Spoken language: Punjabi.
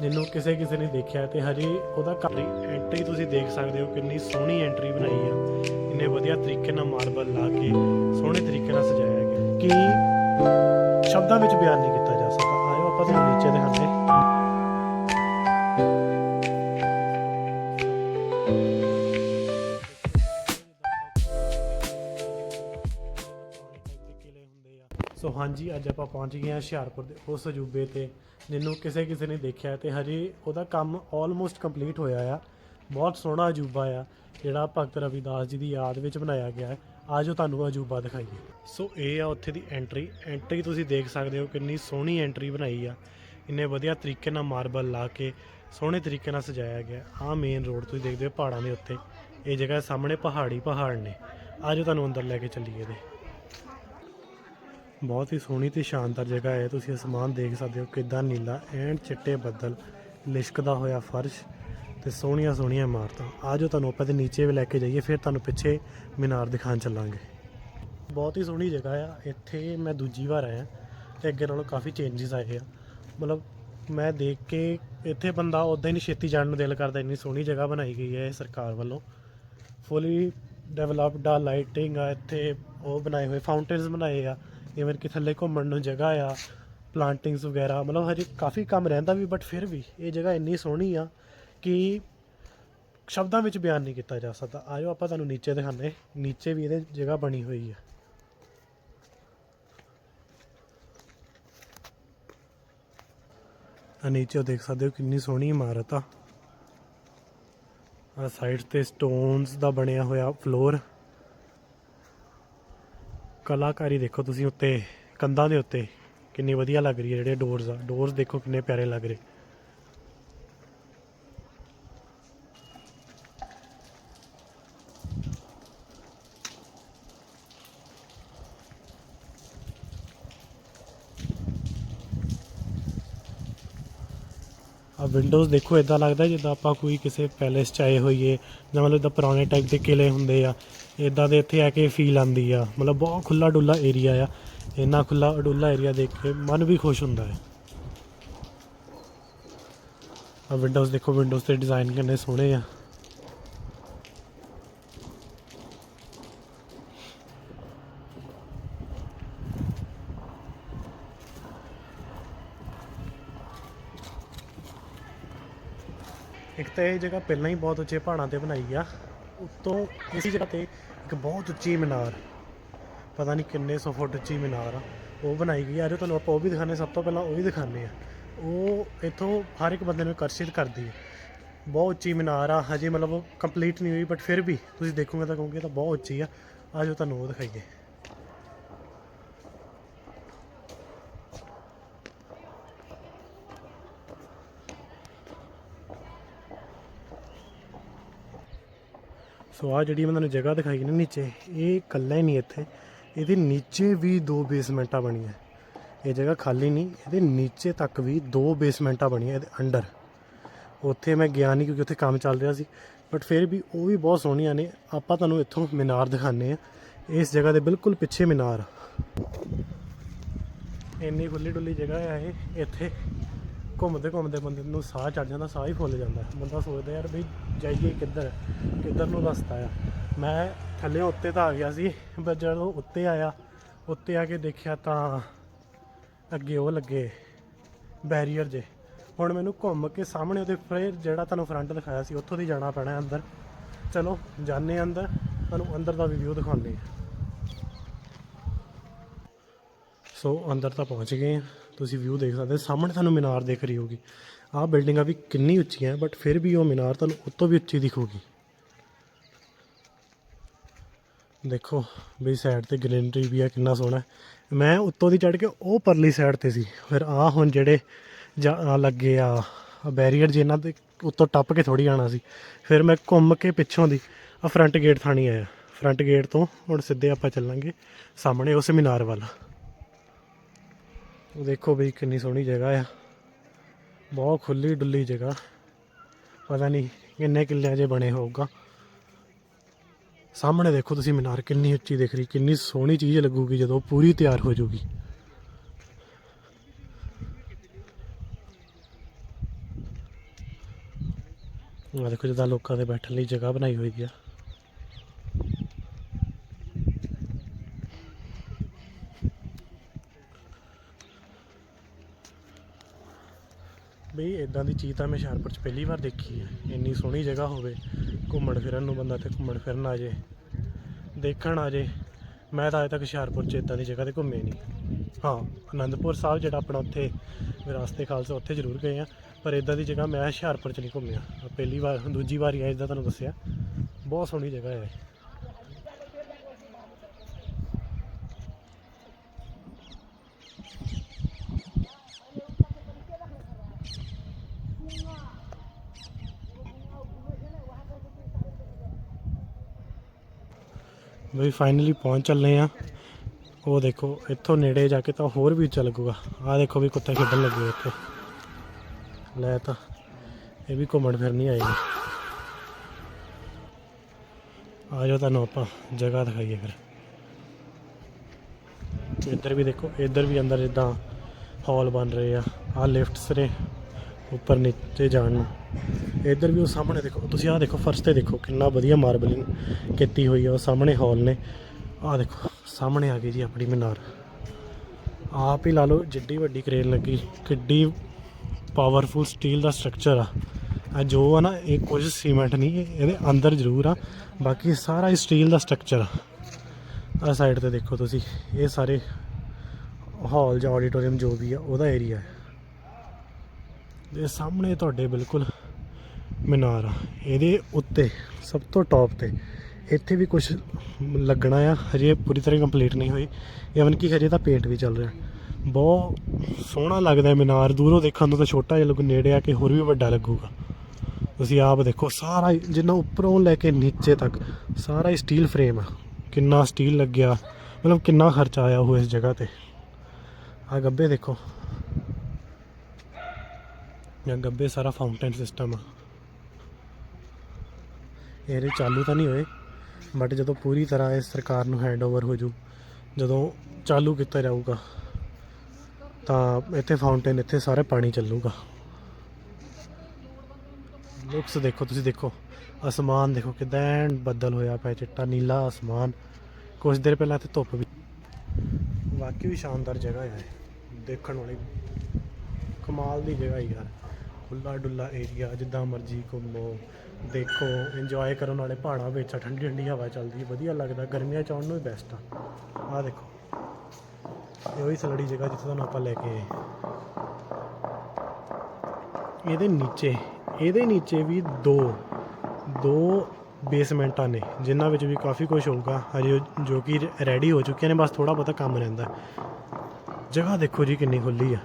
ਜਿਹਨੂੰ ਕਿਸੇ ਕਿਸੇ ਨੇ ਦੇਖਿਆ ਤੇ ਹਜੇ ਉਹਦਾ ਘਰ ਐਂਟਰੀ ਤੁਸੀਂ ਦੇਖ ਸਕਦੇ ਹੋ ਕਿੰਨੀ ਸੋਹਣੀ ਐਂਟਰੀ ਬਣਾਈ ਆ। ਇੰਨੇ ਵਧੀਆ ਤਰੀਕੇ ਨਾਲ ਮਾਰਬਲ ਲਾ ਕੇ ਸੋਹਣੇ ਤਰੀਕੇ ਨਾਲ ਸਜਾਇਆ ਗਿਆ। ਕਿ ਸ਼ਬਦਾਂ ਵਿੱਚ ਬਿਆਨ ਨਹੀਂ ਕੀਤਾ ਜਾ ਸਕਦਾ। ਆਇਓ ਆਪਾਂ ਤੁਹਾਨੂੰ ਨੀਚੇ ਦਿਖਾਉਂਦੇ ਹਾਂਜੀ, ਅੱਜ ਆਪਾਂ ਪਹੁੰਚ ਗਏ ਹਾਂ ਹੁਸ਼ਿਆਰਪੁਰ ਦੇ ਉਸ ਅਜੂਬੇ ਤੇ ਜਿਹਨੂੰ ਕਿਸੇ ਕਿਸੇ ਨੇ ਦੇਖਿਆ ਤੇ ਹਜੇ ਉਹਦਾ ਕੰਮ ਆਲਮੋਸਟ ਕੰਪਲੀਟ ਹੋਇਆ ਆ। ਬਹੁਤ ਸੋਹਣਾ ਅਜੂਬਾ ਆ, ਜਿਹੜਾ ਭਗਤ ਰਵਿਦਾਸ ਜੀ ਦੀ ਯਾਦ ਵਿੱਚ ਬਣਾਇਆ ਗਿਆ ਹੈ। ਆਜੋ ਤੁਹਾਨੂੰ ਅਜੂਬਾ ਦਿਖਾਈਏ। ਸੋ ਇਹ ਆ ਉੱਥੇ ਦੀ ਐਂਟਰੀ ਐਂਟਰੀ ਤੁਸੀਂ ਦੇਖ ਸਕਦੇ ਹੋ ਕਿੰਨੀ ਸੋਹਣੀ ਐਂਟਰੀ ਬਣਾਈ ਆ। ਇੰਨੇ ਵਧੀਆ ਤਰੀਕੇ ਨਾਲ ਮਾਰਬਲ ਲਾ ਕੇ, ਸੋਹਣੇ ਤਰੀਕੇ ਨਾਲ ਸਜਾਇਆ ਗਿਆ। ਆ ਮੇਨ ਰੋਡ ਤੁਸੀਂ ਦੇਖਦੇ ਹੋ ਪਹਾੜਾਂ ਦੇ ਉੱਤੇ। ਇਹ ਜਗ੍ਹਾ ਸਾਹਮਣੇ ਪਹਾੜੀ ਪਹਾੜ ਨੇ। ਆਜੋ ਤੁਹਾਨੂੰ ਅੰਦਰ ਲੈ ਕੇ ਚੱਲੀਏ ਇਹਦੇ। ਬਹੁਤ ਹੀ ਸੋਹਣੀ ਤੇ ਸ਼ਾਨਦਾਰ ਜਗ੍ਹਾ ਹੈ। ਤੁਸੀਂ ਅਸਮਾਨ ਦੇਖ ਸਕਦੇ ਹੋ ਕਿਦਾਂ ਨੀਲਾ ਐਂਡ ਚਿੱਟੇ ਬੱਦਲ ਲਿਸ਼ਕਦਾ ਹੋਇਆ ਫਰਸ਼ ਤੇ ਸੋਹਣੀਆਂ ਸੋਹਣੀਆਂ ਇਮਾਰਤਾਂ। ਆਜੋ ਤੁਹਾਨੂੰ ਆਪਾਂ ਤੇ ਨੀਚੇ ਵੀ ਲੈ ਕੇ ਜਾਈਏ, ਫਿਰ ਤੁਹਾਨੂੰ ਪਿੱਛੇ ਮੀਨਾਰ ਦਿਖਾਉਣ ਚੱਲਾਂਗੇ। ਬਹੁਤ ਹੀ ਸੋਹਣੀ ਜਗ੍ਹਾ ਆ। ਇੱਥੇ ਮੈਂ ਦੂਜੀ ਵਾਰ ਆਇਆ ਤੇ ਅੱਗੇ ਨਾਲੋਂ ਕਾਫੀ ਚੇਂਜਸ ਆਏ ਆ। ਮਤਲਬ ਮੈਂ ਦੇਖ ਕੇ ਇੱਥੇ ਬੰਦਾ ਉਦਾਂ ਹੀ ਨਹੀਂ ਛੇਤੀ ਜਾਣ ਨੂੰ ਦਿਲ ਕਰਦਾ, ਇੰਨੀ ਸੋਹਣੀ ਜਗ੍ਹਾ ਬਣਾਈ ਗਈ ਹੈ ਸਰਕਾਰ ਵੱਲੋਂ। ਫੁੱਲੀ ਡਿਵੈਲਪਡ ਆ ਲਾਈਟਿੰਗ ਆ, ਇੱਥੇ ਉਹ ਬਣਾਏ ਹੋਏ ਫਾਊਂਟੇਨਸ ਬਣਾਏ ਆ। ਇਵਨ ਕਿ ਥੱਲੇ ਘੁੰਮਣ ਨੂੰ ਜਗ੍ਹਾ ਆ ਪਲਾਂਟਿੰਗਸ ਵਗੈਰਾ, ਮਤਲਬ ਹਜੇ ਕਾਫੀ ਕੰਮ ਰਹਿੰਦਾ ਵੀ ਬਟ ਫਿਰ ਵੀ ਇਹ ਜਗ੍ਹਾ ਇੰਨੀ ਸੋਹਣੀ ਆ ਕਿ ਸ਼ਬਦਾਂ ਵਿੱਚ ਬਿਆਨ ਨਹੀਂ ਕੀਤਾ ਜਾ ਸਕਦਾ। ਆਇਓ ਆਪਾਂ ਤੁਹਾਨੂੰ ਨੀਚੇ ਦਿਖਾਉਂਦੇ ਨੀਚੇ ਵੀ ਇਹਦੇ ਜਗ੍ਹਾ ਬਣੀ ਹੋਈ ਆ। ਆ ਨੀਚੇ ਉਹ ਦੇਖ ਸਕਦੇ ਹੋ ਕਿੰਨੀ ਸੋਹਣੀ ਇਮਾਰਤ ਆ। ਆ ਸਾਈਡ ਤੇ ਸਟੋਨਸ ਦਾ ਬਣਿਆ ਹੋਇਆ ਫਲੋਰ ਕਲਾਕਾਰੀ ਦੇਖੋ ਤੁਸੀਂ ਉੱਤੇ, ਕੰਧਾਂ ਦੇ ਉੱਤੇ, ਕਿੰਨੀ ਵਧੀਆ ਲੱਗ ਰਹੀ ਹੈ ਜਿਹੜੇ ਡੋਰਸ ਆ। ਡੋਰਸ ਦੇਖੋ ਕਿੰਨੇ ਪਿਆਰੇ ਲੱਗ ਰਹੇ। ਆ ਵਿੰਡੋਜ਼ ਦੇਖੋ ਇਦਾਂ ਲੱਗਦਾ ਜਿੱਦਾਂ ਆਪਾਂ ਕੋਈ ਕਿਸੇ ਪੈਲੇਸ ਚ ਆਏ ਹੋਈਏ ਜਾਂ ਮਤਲਬ ਇਦਾਂ ਪੁਰਾਣੇ ਟਾਈਪ ਦੇ ਕਿਲੇ ਹੁੰਦੇ ਆ ਇਦਾਂ ਦੇ ਇੱਥੇ ਆ ਕੇ ਫੀਲ ਆਂਦੀ ਆ। ਮਤਲਬ ਬਹੁਤ ਖੁੱਲਾ ਡੁੱਲਾ ਏਰੀਆ ਆ, ਇੰਨਾ ਖੁੱਲਾ ਡੁੱਲਾ ਏਰੀਆ ਦੇਖ ਕੇ ਮਨ ਵੀ ਖੁਸ਼ ਹੁੰਦਾ ਹੈ। ਆ ਵਿੰਡੋਜ਼ ਦੇਖੋ ਵਿੰਡੋਜ਼ ਤੇ ਡਿਜ਼ਾਈਨ ਕਿੰਨੇ ਸੋਹਣੇ ਆ। ਇੱਕ ਤਾਂ ਇਹ ਜਗ੍ਹਾ ਪਹਿਲਾਂ ਹੀ ਬਹੁਤ ਉੱਚੇ ਪਹਾੜਾਂ ਤੇ ਬਣਾਈ ਆ। ਉੱਤੋਂ ਇਸੇ ਜਗ੍ਹਾ ਤੇ ਇੱਕ ਬਹੁਤ ਉੱਚੀ ਮੀਨਾਰ, ਪਤਾ ਨਹੀਂ ਕਿੰਨੇ ਸੌ ਫੁੱਟ ਉੱਚੀ ਮੀਨਾਰ ਆ। ਉਹ ਬਣਾਈ ਗਈ ਆ। ਜੋ ਤੁਹਾਨੂੰ ਆਪਾਂ ਉਹ ਵੀ ਦਿਖਾਣੇ ਸਭ ਤੋਂ ਪਹਿਲਾਂ ਉਹ ਵੀ ਦਿਖਾਣੇ ਆ ਉਹ ਇਥੋਂ ਹਰ ਇੱਕ ਬੰਦੇ ਨੂੰ ਆਕਰਸ਼ਿਤ ਕਰਦੀ ਹੈ ਬਹੁਤ ਉੱਚੀ ਮੀਨਾਰ ਆ। ਹਜੇ ਮਤਲਬ ਕੰਪਲੀਟ ਨਹੀਂ ਹੋਈ ਬਟ ਫਿਰ ਵੀ ਤੁਸੀਂ ਦੇਖੋਗੇ ਤਾਂ ਕਹੋਗੇ ਤਾਂ ਬਹੁਤ ਉੱਚੀ ਆ। ਆਜੋ ਤੁਹਾਨੂੰ ਉਹ ਦਿਖਾਈਏ। ਸੋ ਆ ਜਿਹੜੀ ਮੈਂ ਤੁਹਾਨੂੰ ਜਗ੍ਹਾ ਦਿਖਾਈ ਨਾ ਨੀਚੇ, ਇਹ ਇਕੱਲਾ ਹੀ ਨਹੀਂ ਇੱਥੇ। ਇਹਦੇ ਨੀਚੇ ਵੀ ਦੋ ਬੇਸਮੈਂਟਾਂ ਬਣੀਆਂ। ਇਹ ਜਗ੍ਹਾ ਖਾਲੀ ਨਹੀਂ, ਇਹਦੇ ਨੀਚੇ ਤੱਕ ਵੀ ਦੋ ਬੇਸਮੈਂਟਾਂ ਬਣੀਆਂ ਇਹਦੇ ਅੰਡਰ। ਉੱਥੇ ਮੈਂ ਗਿਆ ਨਹੀਂ ਕਿਉਂਕਿ ਉੱਥੇ ਕੰਮ ਚੱਲ ਰਿਹਾ ਸੀ ਬਟ ਫਿਰ ਵੀ ਉਹ ਵੀ ਬਹੁਤ ਸੋਹਣੀਆਂ ਨੇ। ਆਪਾਂ ਤੁਹਾਨੂੰ ਇੱਥੋਂ ਮੀਨਾਰ ਦਿਖਾਣੇ ਆ ਇਸ ਜਗ੍ਹਾ ਦੇ ਬਿਲਕੁਲ ਪਿੱਛੇ ਮੀਨਾਰ। ਇੰਨੀ ਖੁੱਲੀ ਡੁੱਲੀ ਜਗ੍ਹਾ ਆ ਇਹ, ਇੱਥੇ। ਘੁੰਮਦੇ ਘੁੰਮਦੇ ਬੰਦੇ ਨੂੰ ਸਾਹ ਚੜ ਜਾਂਦਾ, ਸਾਹ ਹੀ ਫੁੱਲ ਜਾਂਦਾ। ਬੰਦਾ ਸੋਚਦਾ ਯਾਰ ਵੀ ਜਾਈਏ ਕਿੱਧਰ ਕਿੱਧਰ ਨੂੰ ਰਸਤਾ ਆ। ਮੈਂ ਥੱਲੇ ਉੱਤੇ ਤਾਂ ਆ ਗਿਆ ਸੀ ਪਰ ਜਦੋਂ ਉੱਤੇ ਆਇਆ, ਉੱਤੇ ਆ ਕੇ ਦੇਖਿਆ ਤਾਂ ਅੱਗੇ ਉਹ ਲੱਗੇ ਬੈਰੀਅਰ ਜੇ। ਹੁਣ ਮੈਨੂੰ ਘੁੰਮ ਕੇ ਸਾਹਮਣੇ ਉਹਦੇ ਫਿਰ ਜਿਹੜਾ ਤੁਹਾਨੂੰ ਫਰੰਟ ਦਿਖਾਇਆ ਸੀ, ਉੱਥੋਂ ਦੀ ਜਾਣਾ ਪੈਣਾ ਅੰਦਰ। ਚਲੋ, ਜਾਣੇ ਅੰਦਰ, ਤੁਹਾਨੂੰ ਅੰਦਰ ਦਾ ਵੀ ਵਿਊ ਦਿਖਾਉਂਦੇ ਹਾਂ। ਸੋ ਅੰਦਰ ਤਾਂ ਪਹੁੰਚ ਗਏ ਆ ਤੁਸੀਂ ਵਿਊ ਦੇਖ ਸਕਦੇ ਸਾਹਮਣੇ ਤੁਹਾਨੂੰ ਮੀਨਾਰ ਦਿਖ ਰਹੀ ਹੋਗੀ ਆਹ ਬਿਲਡਿੰਗਾਂ ਵੀ ਕਿੰਨੀ ਉੱਚੀਆਂ ਬਟ ਫਿਰ ਵੀ ਉਹ ਮੀਨਾਰ ਤੁਹਾਨੂੰ ਉੱਤੋਂ ਵੀ ਉੱਚੀ ਦਿਖੂਗੀ। ਦੇਖੋ ਵੀ ਸਾਈਡ ਤੇ ਗ੍ਰੀਨਰੀ ਵੀ ਆ, ਕਿੰਨਾ ਸੋਹਣਾ ਮੈਂ ਉੱਤੋਂ ਦੀ ਚੜ ਕੇ ਉਹ ਪਰਲੀ ਸਾਈਡ ਤੇ ਸੀ। ਫਿਰ ਆ ਹੁਣ ਜਿਹੜੇ ਜਾ- ਆਹ ਲੱਗੇ ਆ ਬੈਰੀਅਰ ਜਿਨ੍ਹਾਂ ਦੇ ਉੱਤੋਂ ਟੱਪ ਕੇ ਥੋੜੀ ਆਣਾ ਸੀ। ਫਿਰ ਮੈਂ ਘੁੰਮ ਕੇ ਪਿੱਛੋਂ ਦੀ ਆ ਫਰੰਟ ਗੇਟ ਥਾਣੀ ਆਇਆ। ਫਰੰਟ ਗੇਟ ਤੋਂ ਹੁਣ ਸਿੱਧੇ ਆਪਾਂ ਚੱਲਾਂਗੇ ਸਾਹਮਣੇ ਉਸ ਮੀਨਾਰ ਵੱਲ। ਉਹ ਦੇਖੋ ਬਈ ਕਿੰਨੀ ਸੋਹਣੀ ਜਗ੍ਹਾ ਆ। ਬਹੁਤ ਖੁੱਲੀ ਡੁੱਲੀ ਜਗ੍ਹਾ। ਪਤਾ ਨਹੀਂ ਕਿੰਨੇ ਕਿੱਲਿਆਂ 'ਚ ਬਣੇ ਹੋਊਗਾ। ਸਾਹਮਣੇ ਦੇਖੋ ਤੁਸੀਂ ਮੀਨਾਰ ਕਿੰਨੀ ਉੱਚੀ ਦਿਖ ਰਹੀ, ਕਿੰਨੀ ਸੋਹਣੀ ਚੀਜ਼ ਲੱਗੂਗੀ ਜਦੋਂ ਪੂਰੀ ਤਿਆਰ ਹੋ ਜਾਊਗੀ। ਆ ਦੇਖੋ ਜਿੱਦਾਂ ਲੋਕਾਂ ਦੇ ਬੈਠਣ ਲਈ ਜਗ੍ਹਾ ਬਣਾਈ ਹੋਈ ਆ। ਬਈ ਇਦਾਂ ਦੀ ਚੀਜ਼ ਤਾਂ ਮੈਂ ਹੁਸ਼ਿਆਰਪੁਰ ਚ ਪਹਿਲੀ ਵਾਰ ਦੇਖੀ ਹੈ। ਇੰਨੀ ਸੋਹਣੀ ਜਗ੍ਹਾ ਹੋਵੇ, ਘੁੰਮਣ ਫਿਰਨ ਨੂੰ ਬੰਦਾ ਤੇ ਘੁੰਮਣ ਫਿਰਨ ਆ ਜੇ, ਦੇਖਣ ਆ ਜੇ। ਮੈਂ ਤਾਂ ਅਜੇ ਤੱਕ ਹੁਸ਼ਿਆਰਪੁਰ ਚ ਇਦਾਂ ਦੀ ਜਗ੍ਹਾ ਤੇ ਘੁੰਮੇ ਨਹੀਂ ਹਾਂ, ਅਨੰਦਪੁਰ ਸਾਹਿਬ ਜਿਹੜਾ ਆਪਣਾ ਉੱਥੇ ਵਿਰਾਸਤੇ ਖਾਲਸਾ, ਉੱਥੇ ਜ਼ਰੂਰ ਗਏ ਆ। ਪਰ ਇਦਾਂ ਦੀ ਜਗ੍ਹਾ ਮੈਂ ਹੁਸ਼ਿਆਰਪੁਰ ਚ ਨਹੀਂ ਘੁੰਮਿਆ। ਪਹਿਲੀ ਵਾਰ, ਦੂਜੀ ਵਾਰ ਹੀ ਆਇਆ ਜਿੱਦਾਂ ਤੁਹਾਨੂੰ ਦੱਸਿਆ। ਬਹੁਤ ਸੋਹਣੀ ਜਗ੍ਹਾ ਹੈ। ਬਈ ਫਾਈਨਲੀ ਪਹੁੰਚ ਚੱਲੇ ਆ। ਉਹ ਦੇਖੋ, ਇੱਥੋਂ ਨੇੜੇ ਜਾ ਕੇ ਤਾਂ ਹੋਰ ਵੀ ਉੱਚਾ ਲੱਗੂਗਾ। ਆਹ ਦੇਖੋ ਵੀ ਕੁੱਤੇ ਖੇਡਣ ਲੱਗੇ ਹੋਏ ਇੱਥੇ। ਲੈ ਤਾਂ, ਇਹ ਵੀ ਘੁੰਮਣ ਫਿਰਨ ਨਹੀਂ ਆਏ ਨੇ। ਆ ਜਾਓ ਤੁਹਾਨੂੰ ਆਪਾਂ ਜਗ੍ਹਾ ਦਿਖਾਈਏ ਫਿਰ। ਇੱਧਰ ਵੀ ਦੇਖੋ, ਇੱਧਰ ਵੀ ਅੰਦਰ ਜਿੱਦਾਂ ਹਾਲ ਬਣ ਰਹੇ ਆ। ਆ ਲਿਫਟਸ ਨੇ, ਉੱਪਰ ਨੀਚੇ ਜਾਣ ਨੂੰ। ਇੱਧਰ ਵੀ ਉਹ ਸਾਹਮਣੇ ਦੇਖੋ, ਤੁਸੀਂ ਆਹ ਦੇਖੋ, ਫਰਸ਼ ਤੇ ਦੇਖੋ, ਕਿੰਨਾ ਵਧੀਆ ਮਾਰਬਲਿੰਗ ਕੀਤੀ ਹੋਈ ਆ, ਉਹ ਸਾਹਮਣੇ ਹਾਲ ਨੇ। ਆਹ ਦੇਖੋ, ਸਾਹਮਣੇ ਆ ਗਈ ਜੀ ਆਪਣੀ ਮੀਨਾਰ। ਆਪ ਹੀ ਲਾ ਲਓ, ਜਿੱਡੀ ਵੱਡੀ ਕਰੇਨ ਲੱਗੀ, ਕਿੱਡੀ ਪਾਵਰਫੁਲ ਸਟੀਲ ਦਾ ਸਟਰਕਚਰ ਆ। ਆ ਜੋ ਆ ਨਾ, ਇਹ ਕੁਝ ਸੀਮੈਂਟ ਨਹੀਂ, ਇਹਦੇ ਅੰਦਰ ਜ਼ਰੂਰ ਆ, ਬਾਕੀ ਸਾਰਾ ਹੀ ਸਟੀਲ ਦਾ ਸਟਰਕਚਰ ਆ। ਆ ਸਾਈਡ ਤੇ ਦੇਖੋ ਤੁਸੀਂ, ਇਹ ਸਾਰੇ ਹਾਲ ਜਾਂ ਆਡੀਟੋਰੀਅਮ ਜੋ ਵੀ ਆ, ਉਹਦਾ ਏਰੀਆ ਹੈ ਇਹ ਸਾਹਮਣੇ ਤੁਹਾਡੇ ਬਿਲਕੁਲ ਮੀਨਾਰ ਆ। ਇਹਦੇ ਉੱਤੇ, ਸਭ ਤੋਂ ਟੌਪ ਤੇ, ਇੱਥੇ ਵੀ ਕੁਝ ਲੱਗਣਾ ਆ, ਹਜੇ ਪੂਰੀ ਤਰ੍ਹਾਂ ਕੰਪਲੀਟ ਨਹੀਂ ਹੋਈ। ਇਵਨ ਕਿ ਹਜੇ ਤਾਂ ਪੇਂਟ ਵੀ ਚੱਲ ਰਿਹਾ। ਬਹੁਤ ਸੋਹਣਾ ਲੱਗਦਾ ਹੈ ਮੀਨਾਰ। ਦੂਰੋਂ ਦੇਖਣ ਨੂੰ ਤਾਂ ਛੋਟਾ ਜਿਹਾ ਲੱਗੂ, ਨੇੜੇ ਆ ਕੇ ਹੋਰ ਵੀ ਵੱਡਾ ਲੱਗੂਗਾ। ਤੁਸੀਂ ਆਪ ਦੇਖੋ, ਸਾਰਾ ਹੀ, ਜਿੰਨਾ ਉੱਪਰੋਂ ਲੈ ਕੇ ਨੀਚੇ ਤੱਕ, ਸਾਰਾ ਹੀ ਸਟੀਲ ਫਰੇਮ ਆ। ਕਿੰਨਾ ਸਟੀਲ ਲੱਗਿਆ, ਮਤਲਬ ਕਿੰਨਾ ਖਰਚਾ ਆਇਆ ਉਹ ਇਸ ਜਗ੍ਹਾ ਤੇ। ਆ ਗੱਬੇ ਦੇਖੋ। ਜਾਂ ਗੱਬੇ ਸਾਰਾ ਫਾਊਂਟੇਨ ਸਿਸਟਮ ਆ। ਇਹਦੇ ਚਾਲੂ ਤਾਂ ਨਹੀਂ ਹੋਏ ਬਟ ਜਦੋਂ ਪੂਰੀ ਤਰ੍ਹਾਂ ਇਹ ਸਰਕਾਰ ਨੂੰ ਹੈਂਡਓਵਰ ਹੋ ਜੂ, ਜਦੋਂ ਚਾਲੂ ਕੀਤਾ ਜਾਊਗਾ, ਤਾਂ ਇੱਥੇ ਫਾਊਂਟੇਨ ਇੱਥੇ ਸਾਰੇ ਪਾਣੀ ਚੱਲੂਗਾ। ਲੁਕਸ ਦੇਖੋ, ਤੁਸੀਂ ਦੇਖੋ, ਅਸਮਾਨ ਦੇਖੋ ਕਿਦਾਂ ਬੱਦਲ ਹੋਇਆ ਪਿਆ, ਚਿੱਟਾ, ਨੀਲਾ ਅਸਮਾਨ। ਕੁਝ ਦੇਰ ਪਹਿਲਾਂ ਇੱਥੇ ਧੁੱਪ ਵੀ ਵਾਕਈ ਵੀ ਸ਼ਾਨਦਾਰ ਜਗ੍ਹਾ ਹੈ ਦੇਖਣ ਵਾਲੀ ਕਮਾਲ ਦੀ ਜਗ੍ਹਾ ਹੀ ਯਾਰ। ਖੁੱਲਾ ਡੁੱਲਾ ਏਰੀਆ ਜਿੱਦਾਂ ਮਰਜ਼ੀ ਘੁੰਮੋ। ਦੇਖੋ ਇੰਜੋਏ ਕਰਨ ਵਾਲੇ ਪਹਾੜਾਂ ਵਿੱਚ ਠੰਡੀ ਠੰਡੀ ਹਵਾ ਚੱਲਦੀ ਹੈ ਵਧੀਆ ਲੱਗਦਾ, ਗਰਮੀਆਂ ਚ ਆਉਣ ਨੂੰ ਵੀ ਬੈਸਟ ਆ। ਆਹ ਦੇਖੋ, ਇਹ ਉਹੀ ਸਲੜੀ ਜਗ੍ਹਾ ਜਿੱਥੇ ਤੁਹਾਨੂੰ ਆਪਾਂ ਲੈ ਕੇ ਆਏ। ਇਹਦੇ ਨੀਚੇ ਇਹਦੇ ਨੀਚੇ ਵੀ ਦੋ ਦੋ ਬੇਸਮੈਂਟਾਂ ਨੇ, ਜਿਨ੍ਹਾਂ ਵਿੱਚ ਵੀ ਕਾਫੀ ਕੁਝ ਹੋਊਗਾ, ਹਜੇ ਜੋ ਕਿ ਰੈਡੀ ਹੋ ਚੁੱਕੀਆਂ ਨੇ, ਬਸ ਥੋੜਾ ਬਹੁਤਾ ਕੰਮ ਰਹਿੰਦਾ। ਜਗ੍ਹਾ ਦੇਖੋ ਜੀ ਕਿੰਨੀ ਖੁੱਲੀ ਆ।